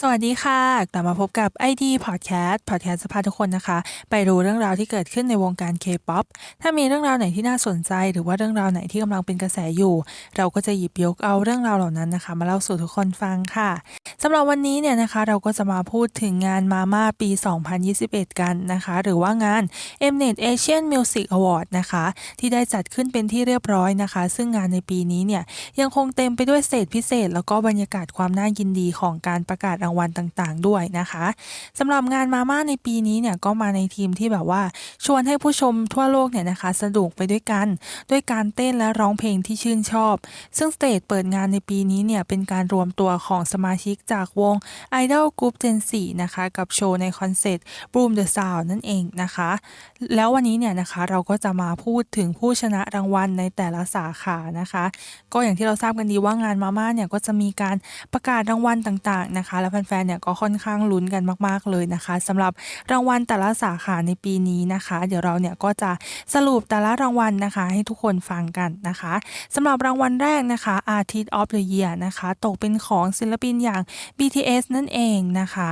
สวัสดีค่ะ กลับมาพบกับ ID Podcast Podcast จะพาทุกคนนะคะ ไปรู้เรื่องราวที่เกิดขึ้นในวงการ K-POP ถ้ามีเรื่องราวไหนที่น่าสนใจ หรือว่าเรื่องราวไหนที่กำลังเป็นกระแสอยู่ เราก็จะหยิบยกเอาเรื่องราวเหล่านั้นนะคะ มาเล่าสู่ทุกคนฟังค่ะสำหรับวันนี้เนี่ยนะคะ เราก็จะมาพูดถึงงานมาม่าปี 2021 กันนะคะ หรือว่างาน Mnet Asian Music Award นะคะ ที่ได้จัดขึ้นเป็นที่เรียบร้อยนะคะ ซึ่งงานในปีนี้เนี่ยยังคงเต็มไปด้วยเศษพิเศษ แล้วก็บรรยากาศความน่ายินดีของการประกาศางวัลต่างๆ ด้วยนะคะสำหรับงานมาม่าในปีนี้เนี่ยก็มาในทีมที่แบบว่า ชวนให้ผู้ชมทั่วโลกเนี่ยนะคะสนุกไปด้วยกัน ด้วยการเต้นและร้องเพลงที่ชื่นชอบ ซึ่งสเตจเปิดงานในปีนี้เนี่ยเป็นการรวมตัวของสมาชิกจากวง Idol Group Gen 4นะคะกับโชว์ในคอนเสิร์ต Boom the Sound นั่นเองนะคะ แล้ววันนี้เนี่ยนะคะเราก็จะมาพูดถึงผู้ชนะรางวัลในแต่ละสาขานะคะ ก็อย่างที่เราทราบกันดีว่างานมาม่าเนี่ยก็จะมีการประกาศรางวัลต่างๆนะคะและแฟนๆเนี่ยก็ค่อนข้างลุ้นกันมาก ๆ เลยนะคะสำหรับรางวัลแต่ละสาขาในปีนี้นะคะ เดี๋ยวเราเนี่ยก็จะสรุปแต่ละรางวัลนะคะ ให้ทุกคนฟังกันนะคะสำหรับรางวัลแรกนะคะ Artist of the Year นะคะ ตกเป็นของศิลปินอย่าง BTS นั่นเองนะคะ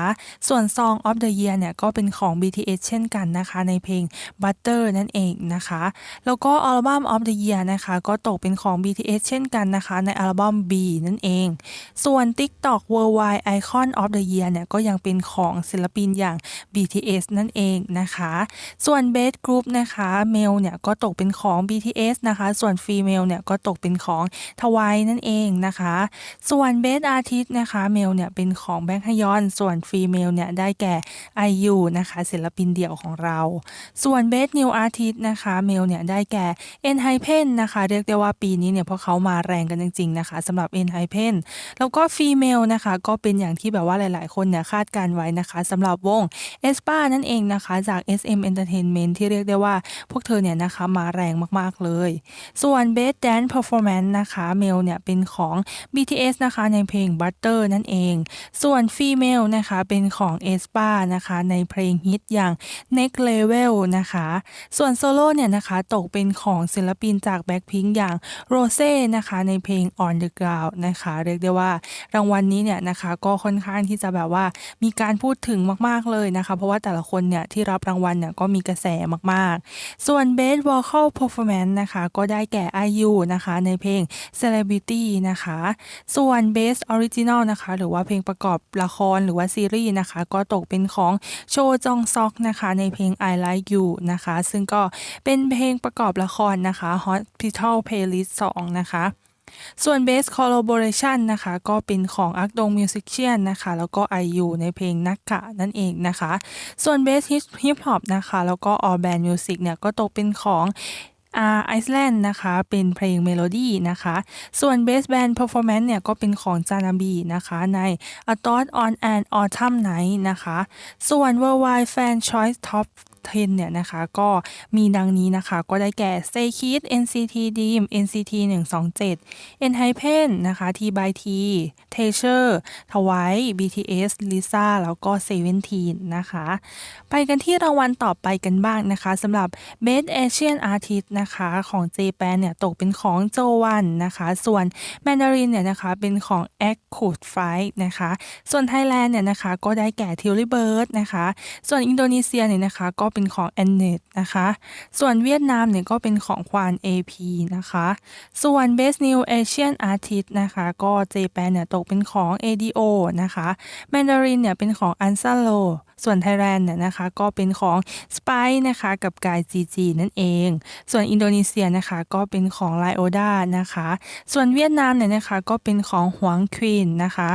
ส่วน Song of the Year เนี่ยก็เป็นของ BTS เช่นกันนะคะ ในเพลง Butter นั่นเองนะคะ แล้วก็อัลบั้ม of the Year นะคะ ก็ตกเป็นของ BTS เช่นกันนะคะ ในอัลบั้ม B นั่นเอง ส่วน TikTok Worldwide Icon of the Year เนี่ยก็ยังเป็นของศิลปินอย่าง BTS นั่นเองนะคะ ส่วน Best Group นะคะ Male เนี่ยก็ตกเป็นของ BTS นะคะ ส่วน Female เนี่ยก็ตกเป็นของ TWICE นั่นเองนะคะ ส่วน Best Artist นะคะ Male เนี่ยเป็นของแบงค์ฮยอน ส่วน Female เนี่ยได้แก่ IU นะคะศิลปินเดี่ยวของเรา ส่วน Best New Artist นะคะ Male เนี่ยได้แก่ ENHYPEN นะคะเรียกได้ว่าปีนี้เนี่ยพวกเขามาแรงกันจริงๆนะคะสำหรับ ENHYPEN แล้วก็ Female นะคะก็เป็นอย่างที่แบบว่าหลาย ๆ คนเนี่ยคาดการไว้นะคะสำหรับวง e s p a นั่นเองนะคะจาก SM Entertainment ที่เรียกได้ว่าพวกเธอเนี่ยนะคะมาแรงมากๆเลย ส่วน Best Dance Performance นะคะ Male เนี่ยเป็นของ BTS นะคะในเพลง Butter นั่นเอง ส่วน Female นะคะเป็นของ e s p a นะคะในเพลงฮิตอย่าง Next Level นะคะส่วนโซโล่เนี่ยนะคะตกเป็นของศิลปินจาก Blackpink อย่าง Rose นะคะในเพลง On the Ground นะคะเรียกได้ว่ารางวัลนี้เนี่ยนะคะก็ค่อนข้างที่จะแบบว่ามีการพูดถึงมาก ๆ เลยนะคะ เพราะว่าแต่ละคนเนี่ยที่รับรางวัลเนี่ยก็มีกระแสมาก ๆ ส่วน Best Vocal Performance นะคะ ก็ได้แก่ IU นะคะในเพลง Celebrity นะคะ ส่วน Best Original นะคะ หรือว่าเพลงประกอบละครหรือว่าซีรีส์นะคะ ก็ตกเป็นของโชจองซอกนะคะในเพลง I Like You นะคะ ซึ่งก็เป็นเพลงประกอบละครนะคะ Hospital Playlist 2 นะคะ ส่วน Best Collaboration นะคะ ก็เป็นของอักดง Musician นะคะ แล้วก็ IU ในเพลงนักกะนั่นเองนะคะ ส่วน Best Hip Hop นะคะ แล้วก็ All Band Music เนี่ย ก็ตกเป็นของอาไอซ์แลนด์นะคะ เป็นเพลงเมโลดี้นะคะ ส่วน Best Band Performance เนี่ย ก็เป็นของจานาบีนะคะ ใน A Thought on an Autumn Night นะคะ ส่วน Worldwide Fan Choice Top 10 เนี่ยนะคะ ก็มีดังนี้นะคะ ก็ได้แก่ s a y k i d NCT Dream NCT 127 ENHYPEN นะคะ T by T t e a s u r e TWICE BTS Lisa แล้วก็ Seventeen นะคะ ไปกันที่รางวัลต่อไปกันบ้างนะคะสำหรับ Best Asian Artist นะคะของ Japan เนี่ยตกเป็นของโจวันนะคะ ส่วน Mandarin เนี่ยนะคะเป็นของ a c c u t Fight นะคะ ส่วน Thailand เนี่ยนะคะก็ได้แก่ t i l l y Bird นะคะ ส่วนอินโดนีเซียเนี่ยนะคะก็เป็นของ a n n e t นะคะ ส่วนเวียดนามเนี่ยก็เป็นของควาน AP นะคะ ส่วน Best New Asian Artist นะคะ ก็เจแปนเนี่ยตกเป็นของ ADO นะคะ Mandarin เนี่ยเป็นของ a n s a l o ส่วนไทยแลนด์เนี่ยนะคะก็เป็นของ Spy นะคะกับกาย GG นั่นเอง ส่วนอินโดนีเซียนะคะก็เป็นของ l i o d a นะคะ ส่วนเวียดนามเนี่ยนะคะก็เป็นของหวงควีนนะคะ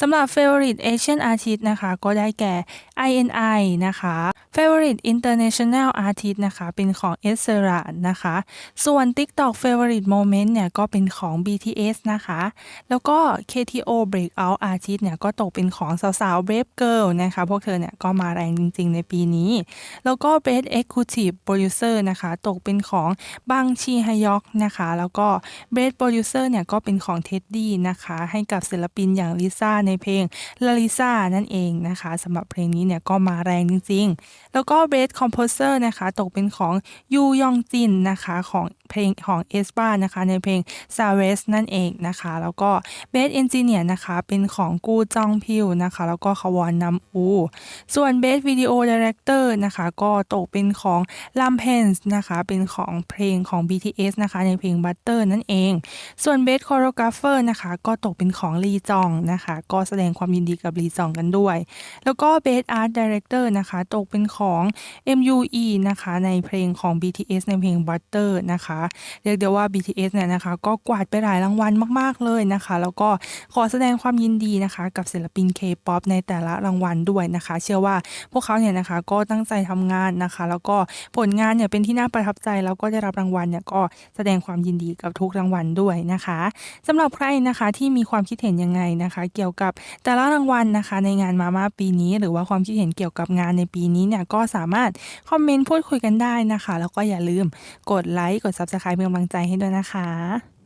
สำหรับ Favorite Asian Artist นะคะ ก็ได้แก่ INI นะคะ Favorite International Artist นะคะ เป็นของ e s e r a นะคะ ส่วน TikTok Favorite Moment เนี่ย ก็เป็นของ BTS นะคะ แล้วก็ KTO Breakout Artist เนี่ย ก็ตกเป็นของสาวๆ Brave Girl นะคะ พวกเธอเนี่ย ก็มาแรงจริงๆ ในปีนี้ แล้วก็ Best Executive Producer นะคะ ตกเป็นของบังชีฮยอกนะคะ แล้วก็ Best Producer เนี่ย ก็เป็นของ Teddy นะคะ ให้กับศิลปินอย่างลิซ่าในเพลงลาลิซานั่นเองนะคะสำหรับเพลงนี้เนี่ยก็มาแรงจริงๆ แล้วก็ Best Composer นะคะตกเป็นของยูยองจินนะคะของเพลงของเอสปานะคะในเพลง s a r e s นั่นเองนะคะ แล้วก็ Best Engineer นะคะเป็นของกูจองพิวนะคะ แล้วก็ควอนนัมอู ส่วน Best Video Director นะคะก็ตกเป็นของลัมเพนส์นะคะเป็นของเพลงของ BTS นะคะในเพลง Butter นั่นเอง ส่วน Best Choreographer นะคะก็ตกเป็นของลีจองนะคะก็แสดงความยินดีกับลีจองกันด้วย แล้วก็ Best Art Director นะคะ ตกเป็นของ MUE นะคะ ในเพลงของ BTS ในเพลง Butter นะคะ เรียกได้ว่า BTS เนี่ยนะคะ ก็กวาดไปหลายรางวัลมาก ๆ เลยนะคะ แล้วก็ขอแสดงความยินดีนะคะ กับศิลปิน K-POP ในแต่ละรางวัลด้วยนะคะ เชื่อว่าพวกเขาเนี่ยนะคะก็ตั้งใจทำงานนะคะ แล้วก็ผลงานเนี่ยเป็นที่น่าประทับใจแล้วก็ได้รับรางวัลเนี่ยก็แสดงความยินดีกับทุกรางวัลด้วยนะคะสำหรับใครนะคะที่มีความคิดเห็นยังไงนะคะ เกี่ยวกับแต่ละรางวัลนะคะ ในงานมาม่าปีนี้ หรือว่าความคิดเห็นเกี่ยวกับงานในปีนี้เนี่ยก็สามารถคอมเมนต์พูดคุยกันได้นะคะ แล้วก็อย่าลืมกดไลค์กด Subscribe เป็นกำลังใจให้ด้วยนะคะ